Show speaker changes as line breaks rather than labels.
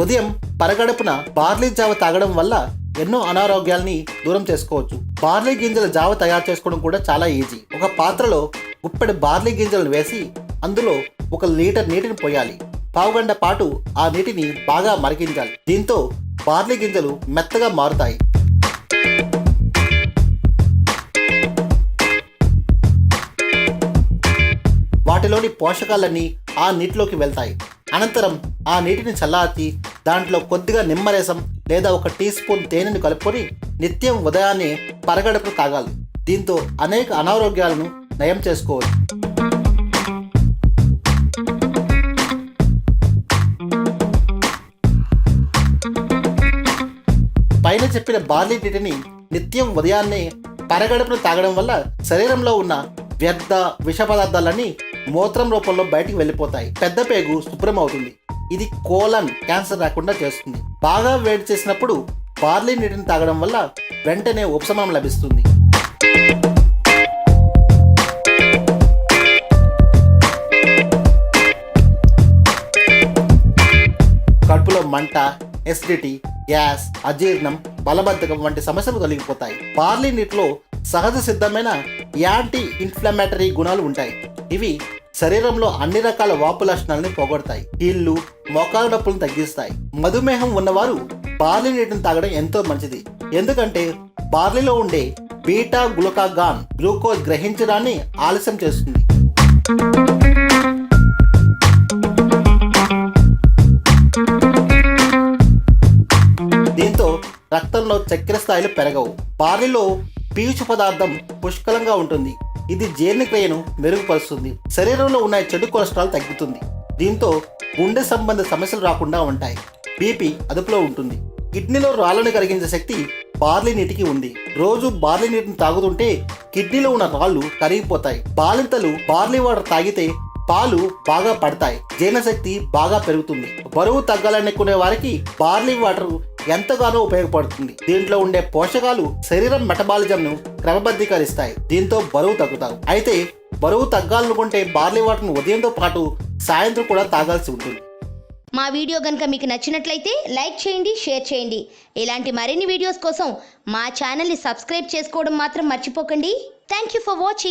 ఉదయం పరగడుపున బార్లీ జావ తాగడం వల్ల ఎన్నో అనారోగ్యాల్ని దూరం చేసుకోవచ్చు. బార్లీ గింజల జావ తయారు చేసుకోవడం కూడా చాలా ఈజీ. ఒక పాత్రలో గుప్పెడు బార్లీ గింజలను వేసి అందులో ఒక లీటర్ నీటిని పోయాలి. పావుగంట పాటు ఆ నీటిని బాగా మరిగించాలి. దీంతో బార్లీ గింజలు మెత్తగా మారుతాయి. వాటిలోని పోషకాలన్నీ ఆ నీటిలోకి వెళ్తాయి. అనంతరం ఆ నీటిని చల్లార్చి దాంట్లో కొద్దిగా నిమ్మరసం లేదా ఒక టీ స్పూన్ తేనెను కలుపుకొని నిత్యం ఉదయాన్నే పరగడుపు తాగాలి. దీంతో అనేక అనారోగ్యాలను నయం చేసుకోవచ్చు. పైన చెప్పిన బార్లీ నీటిని నిత్యం ఉదయాన్నే పరగడుపును తాగడం వల్ల శరీరంలో ఉన్న వ్యర్థ విష పదార్థాలన్నీ మూత్రం రూపంలో బయటికి వెళ్ళిపోతాయి. పెద్ద పేగు శుభ్రం అవుతుంది ఇది కోలన్ క్యాన్సర్ రాకుండా చేస్తుంది. బాగా వేడి చేసినప్పుడు బార్లీ నీటిని తాగడం వల్ల వెంటనే ఉపశమనం లభిస్తుంది. కడుపులో మంట ఎసిడిటీ గ్యాస్ అజీర్ణం బలబద్ధకం వంటి సమస్యలు తొలగిపోతాయి. బార్లీ నీటిలో సహజ సిద్ధమైన యాంటీ ఇన్ఫ్లమేటరీ గుణాలు ఉంటాయి. ఇవి శరీరంలో అన్ని రకాల వాపు లక్షణాలను పోగొడతాయి. కీళ్ళు మోకాలు నొప్పులను తగ్గిస్తాయి. మధుమేహం ఉన్నవారు బార్లీ నీటిని తాగడం ఎంతో మంచిది. ఎందుకంటే బార్లీలో ఉండే బీటా గ్లూకాగాన్ గ్లూకోజ్ గ్రహించడాన్ని ఆలస్యం చేస్తుంది. దీంతో రక్తంలో చక్కెర స్థాయిలు పెరగవు. బార్లీలో పీచు పదార్థం పుష్కలంగా ఉంటుంది. ఇది జీర్ణక్రియను మెరుగుపరుస్తుంది. శరీరంలో ఉన్న చెడు కొలెస్ట్రాల్ తగ్గుతుంది. దీంతో గుండె సంబంధ సమస్యలు రాకుండా ఉంటాయి. బీపీ అదుపులో ఉంటుంది. కిడ్నీలో రాళ్ళను కరిగించే శక్తి బార్లీ నీటికి ఉంది. రోజు బార్లీ నీటిని తాగుతుంటే కిడ్నీలో ఉన్న రాళ్ళు కరిగిపోతాయి. బాలింతలు బార్లీ వాటర్ తాగితే పాలు బాగా పడతాయి. జీర్ణశక్తి బాగా పెరుగుతుంది. బరువు తగ్గాలనుకునే వారికి బార్లీ వాటర్ ఎంతగానో ఉపయోగపడుతుంది. దీంట్లో ఉండే పోషకాలు శరీరం మెటబాలిజంను క్రమబద్ధీకరిస్తాయి. దీంతో బరువు తగ్గుతారు. అయితే బరువు తగ్గాలనుకుంటే బార్లీ వాటర్ను ఉదయంతో పాటు సాయంత్రం కూడా తాగాల్సి ఉంటుంది.
మా వీడియో కనుక మీకు నచ్చినట్లయితే లైక్ చేయండి షేర్ చేయండి. ఇలాంటి మరిన్ని వీడియోస్ కోసం మా ఛానల్ని సబ్స్క్రైబ్ చేసుకోవడం మాత్రం మర్చిపోకండి. Thank you for watching.